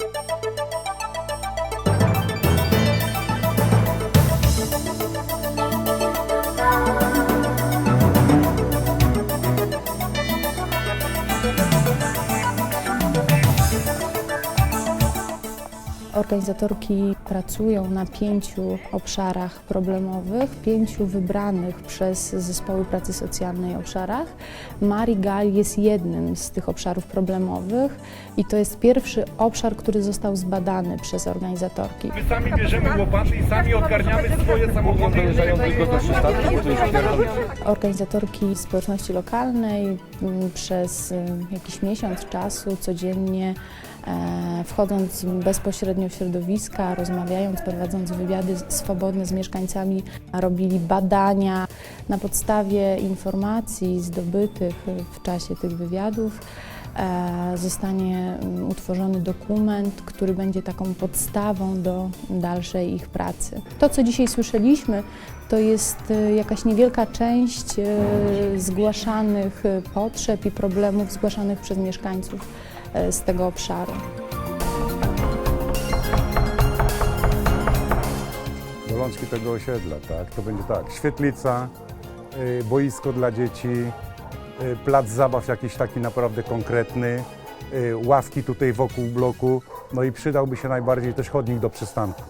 Thank you. Organizatorki pracują na pięciu obszarach problemowych, pięciu wybranych przez zespoły pracy socjalnej obszarach. Marigal jest jednym z tych obszarów problemowych i to jest pierwszy obszar, który został zbadany przez organizatorki. My sami bierzemy łopaty i sami odgarniamy swoje samochody. dojeżdżają tylko do przystanku, to już pierdolę. Organizatorki społeczności lokalnej m, przez y, jakiś miesiąc czasu codziennie wchodząc bezpośrednio w środowiska, rozmawiając, prowadząc wywiady swobodne z mieszkańcami, robili badania. Na podstawie informacji zdobytych w czasie tych wywiadów e, zostanie mm, utworzony dokument, który będzie taką podstawą do dalszej ich pracy. To, co dzisiaj słyszeliśmy, to jest e, jakaś niewielka część e, zgłaszanych e, potrzeb i problemów zgłaszanych przez mieszkańców e, z tego obszaru. bolączki tego osiedla, tak? To będzie tak, świetlica, y, boisko dla dzieci, y, plac zabaw jakiś taki naprawdę konkretny, y, ławki tutaj wokół bloku, no i przydałby się najbardziej też chodnik do przystanku.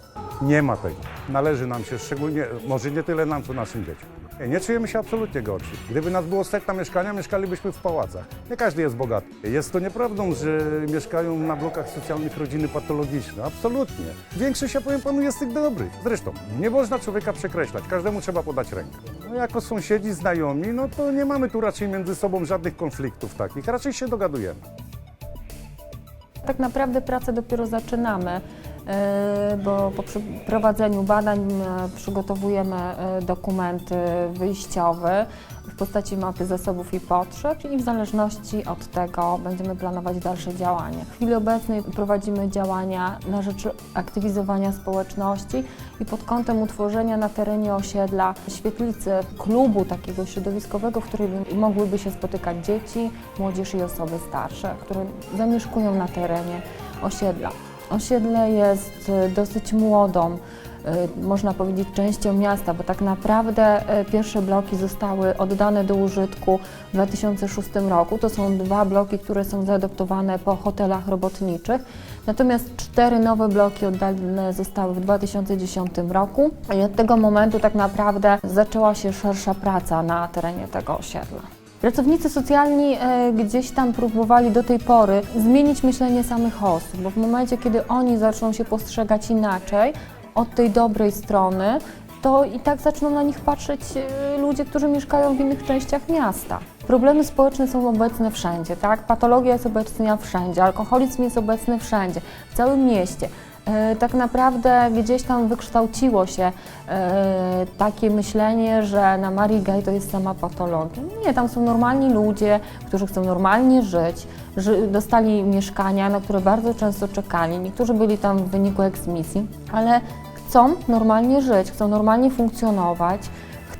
Nie ma tego. Należy nam się szczególnie, może nie tyle nam, co naszym dzieciom. Nie, czujemy się absolutnie gorsi. Gdyby nas było setna mieszkania, mieszkalibyśmy w pałacach. Nie każdy jest bogaty. Jest to nieprawdą, że mieszkają na blokach socjalnych rodziny patologiczne. Absolutnie. Większość, ja powiem panu, jest tych dobrych. Zresztą, nie można człowieka przekreślać. Każdemu trzeba podać rękę. No, jako sąsiedzi, znajomi, no to nie mamy tu raczej między sobą żadnych konfliktów takich. Raczej się dogadujemy. Tak naprawdę pracę dopiero zaczynamy, bo po przeprowadzeniu badań e, przygotowujemy e, dokument e, wyjściowy w postaci mapy zasobów i potrzeb i w zależności od tego będziemy planować dalsze działania. W chwili obecnej prowadzimy działania na rzecz aktywizowania społeczności i pod kątem utworzenia na terenie osiedla świetlicy klubu takiego środowiskowego, w którym mogłyby się spotykać dzieci, młodzież i osoby starsze, które zamieszkują na terenie osiedla. Osiedle jest y, dosyć młodą, y, można powiedzieć, częścią miasta, bo tak naprawdę y, pierwsze bloki zostały oddane do użytku w 2006 roku. To są dwa bloki, które są zaadoptowane po hotelach robotniczych. Natomiast cztery nowe bloki oddane zostały w 2010 roku i od tego momentu tak naprawdę zaczęła się szersza praca na terenie tego osiedla. Pracownicy socjalni e, gdzieś tam próbowali do tej pory zmienić myślenie samych osób, bo w momencie, kiedy oni zaczną się postrzegać inaczej, od tej dobrej strony, to i tak zaczną na nich patrzeć e, ludzie, którzy mieszkają w innych częściach miasta. Problemy społeczne są obecne wszędzie, tak? Patologia jest obecna wszędzie, alkoholizm jest obecny wszędzie, w całym mieście. E, Tak naprawdę gdzieś tam wykształciło się e, takie myślenie, że na Marii Gaj to jest sama patologia. Nie, tam są normalni ludzie, którzy chcą normalnie żyć, ży, dostali mieszkania, na które bardzo często czekali. Niektórzy byli tam w wyniku eksmisji, ale chcą normalnie żyć, chcą normalnie funkcjonować,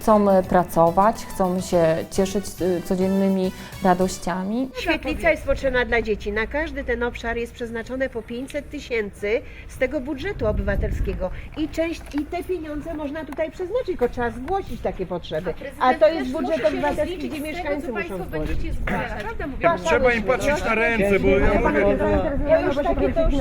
chcą e, pracować, chcą się cieszyć e, codziennymi radościami. Świetlica jest potrzebna dla dzieci. Na każdy ten obszar jest przeznaczone po 500 tysięcy z tego budżetu obywatelskiego. I część, i te pieniądze można tutaj przeznaczyć, tylko trzeba zgłosić takie potrzeby. A to jest budżet obywatelski, gdzie mieszkańcy muszą zgłosić. Trzeba im patrzeć na ręce, bo ja mówię, Ja już takie to już...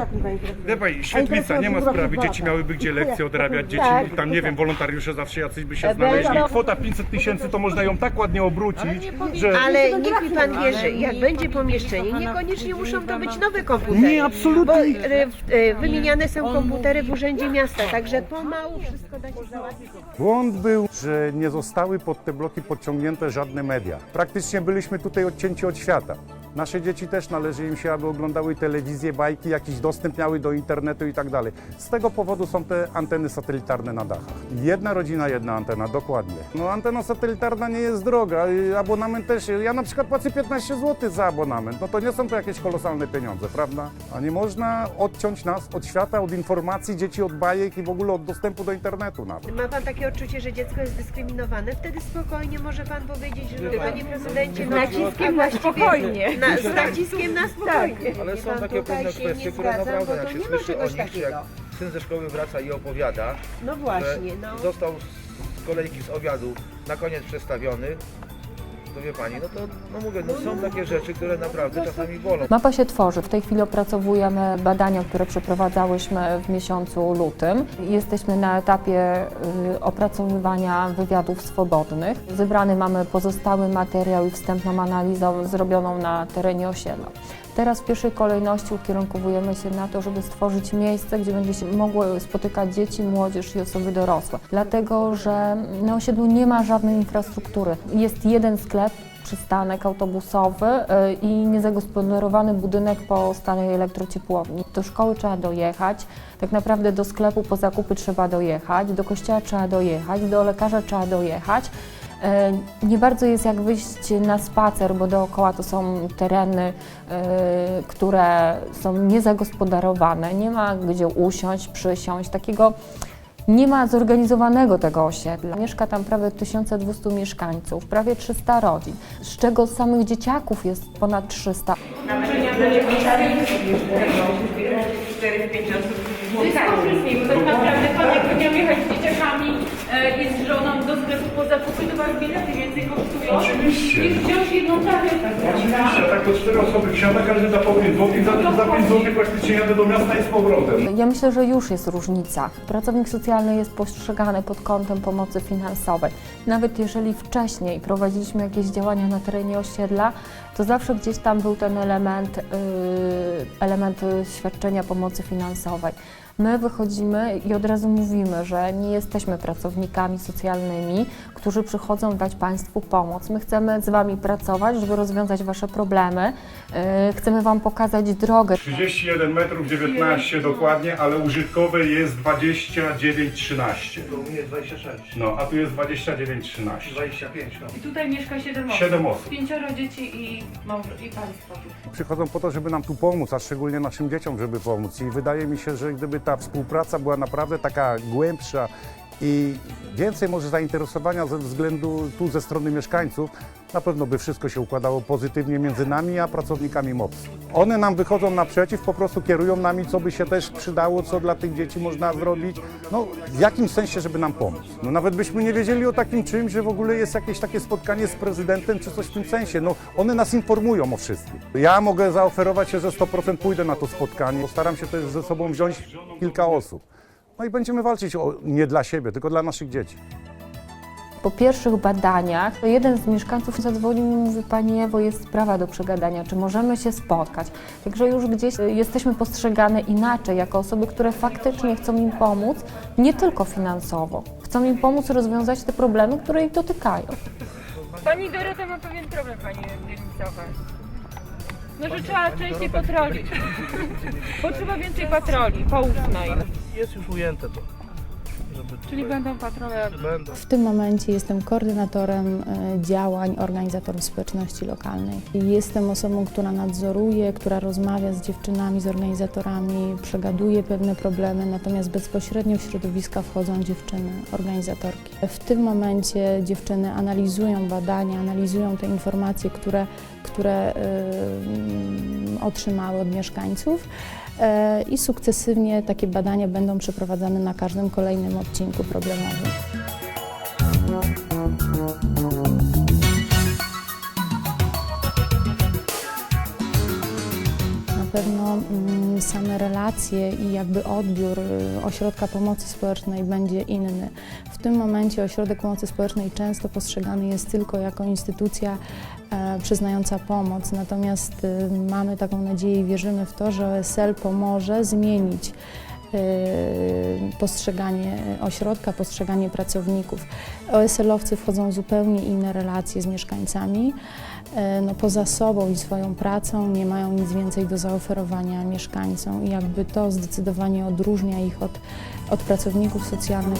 wie pani, świetlica, nie ma sprawy, dzieci miałyby gdzie lekcje odrabiać, dzieci, Tak. tam nie wiem, wolontariusze zawsze jacyś by się znaleźli. Kwota 500 tysięcy to można ją tak ładnie obrócić, że... Ale niech mi pan wierzy, jak będzie pomieszczenie, niekoniecznie muszą to być nowe komputery. Nie, absolutnie. Bo e, w- e, wymieniane są komputery w Urzędzie Miasta, także pomału wszystko da się załatwić. Błąd był, że nie zostały pod te bloki podciągnięte żadne media. Praktycznie byliśmy tutaj odcięci od świata. Nasze dzieci też należy im się, aby oglądały telewizję, bajki, jakiś dostęp miały do internetu i tak dalej. Z tego powodu są te anteny satelitarne na dachach. Jedna rodzina, jedna antena, dokładnie. No antena satelitarna nie jest droga, y, abonament też. Ja na przykład płacę 15 zł za abonament. No to nie są to jakieś kolosalne pieniądze, prawda? A nie można odciąć nas od świata, od informacji, dzieci od bajek i w ogóle od dostępu do internetu nawet. Ma pan takie odczucie, że dziecko jest dyskryminowane? Wtedy spokojnie może pan powiedzieć, że panie prezydencie, naciskiem a właściwie spokojnie. Na, z naciskiem na spokojnie. Ale Wie są pan, takie pewne kwestie, które naprawdę jak się słyszy o nich, jak syn ze szkoły wraca i opowiada, No że właśnie, no. został z kolejki z obiadu na koniec przestawiony, to wie pani, no to no mówię, no są takie rzeczy, które naprawdę czasami bolą. Mapa się tworzy. W tej chwili opracowujemy badania, które przeprowadzałyśmy w miesiącu lutym. Jesteśmy na etapie y, opracowywania wywiadów swobodnych. Zebrany mamy pozostały materiał i wstępną analizę zrobioną na terenie osiedla. Teraz w pierwszej kolejności ukierunkowujemy się na to, żeby stworzyć miejsce, gdzie będzie się mogło spotykać dzieci, młodzież i osoby dorosłe. Dlatego, że na osiedlu nie ma żadnej infrastruktury. Jest jeden sklep, przystanek autobusowy y, i niezagospodarowany budynek po starej elektrociepłowni. Do szkoły trzeba dojechać, tak naprawdę do sklepu po zakupy trzeba dojechać, do kościoła trzeba dojechać, do lekarza trzeba dojechać. Y, Nie bardzo jest jak wyjść na spacer, bo dookoła to są tereny, y, które są niezagospodarowane, nie ma gdzie usiąść, przysiąść, takiego nie ma zorganizowanego tego osiedla. Mieszka tam prawie 1200 mieszkańców, prawie 300 rodzin, z czego samych dzieciaków jest ponad 300. To jest korzystniej, bo tak naprawdę pan jakby miał jechać z dzieciakami e, i z żoną do sklepu po zakupy, to was bilety więcej kosztują Oczywiście. niż wziąć jedną taryfę. Oczywiście, a tak to cztery osoby wsiada, każdy da po 5 zł, za, za 5 zł praktycznie jadę do miasta i z powrotem. Ja myślę, że już jest różnica. Pracownik socjalny jest postrzegany pod kątem pomocy finansowej. Nawet jeżeli wcześniej prowadziliśmy jakieś działania na terenie osiedla, to zawsze gdzieś tam był ten element, yy, element y, świadczenia pomocy finansowej. My wychodzimy i od razu mówimy, że nie jesteśmy pracownikami socjalnymi, którzy przychodzą dać Państwu pomoc. My chcemy z Wami pracować, żeby rozwiązać Wasze problemy. Yy, chcemy Wam pokazać drogę. 31 metrów 19 dokładnie, ale użytkowe jest 29,13. U mnie 26, No, a tu jest 29,13. 25, no. I tutaj mieszka 7 osób. Siedem osób. Pięcioro dzieci i mąż i państwo. Przychodzą po to, żeby nam tu pomóc, a szczególnie naszym dzieciom, żeby pomóc. I wydaje mi się, że gdyby ta współpraca była naprawdę taka głębsza i więcej może zainteresowania ze względu tu ze strony mieszkańców, na pewno by wszystko się układało pozytywnie między nami a pracownikami MOPS. One nam wychodzą naprzeciw, po prostu kierują nami, co by się też przydało, co dla tych dzieci można zrobić. No, w jakim sensie, żeby nam pomóc. No, nawet byśmy nie wiedzieli o takim czymś, że w ogóle jest jakieś takie spotkanie z prezydentem, czy coś w tym sensie. No, one nas informują o wszystkim. Ja mogę zaoferować się, że 100% pójdę na to spotkanie. Postaram się też ze sobą wziąć kilka osób. No i będziemy walczyć o, nie dla siebie, tylko dla naszych dzieci. Po pierwszych badaniach to jeden z mieszkańców zadzwonił i mówi Pani Ewo, jest sprawa do przegadania, czy możemy się spotkać. Także już gdzieś y, jesteśmy postrzegane inaczej, jako osoby, które faktycznie chcą im pomóc, nie tylko finansowo. Chcą im pomóc rozwiązać te problemy, które ich dotykają. Pani Dorota ma pewien problem, pani dzielnicowa. No, że trzeba częściej patroli. Potrzeba więcej patroli, po ósmej. Jest już ujęte to. Żeby Czyli będą patrole będą. W tym momencie jestem koordynatorem e, działań organizatorów społeczności lokalnej. Jestem osobą, która nadzoruje, która rozmawia z dziewczynami, z organizatorami, przegaduje pewne problemy, natomiast bezpośrednio w środowiska wchodzą dziewczyny, organizatorki. W tym momencie dziewczyny analizują badania, analizują te informacje, które, które y, otrzymały od mieszkańców. E, I sukcesywnie takie badania będą przeprowadzane na każdym kolejnym odcinku problemowym. Pewno mm, same relacje i jakby odbiór y, ośrodka pomocy społecznej będzie inny. W tym momencie ośrodek pomocy społecznej często postrzegany jest tylko jako instytucja e, przyznająca pomoc, natomiast y, mamy taką nadzieję i wierzymy w to, że OSL pomoże zmienić y, postrzeganie ośrodka, postrzeganie pracowników. OSL-owcy wchodzą w zupełnie inne relacje z mieszkańcami. E, No, poza sobą i swoją pracą nie mają nic więcej do zaoferowania mieszkańcom i jakby to zdecydowanie odróżnia ich od, od pracowników socjalnych.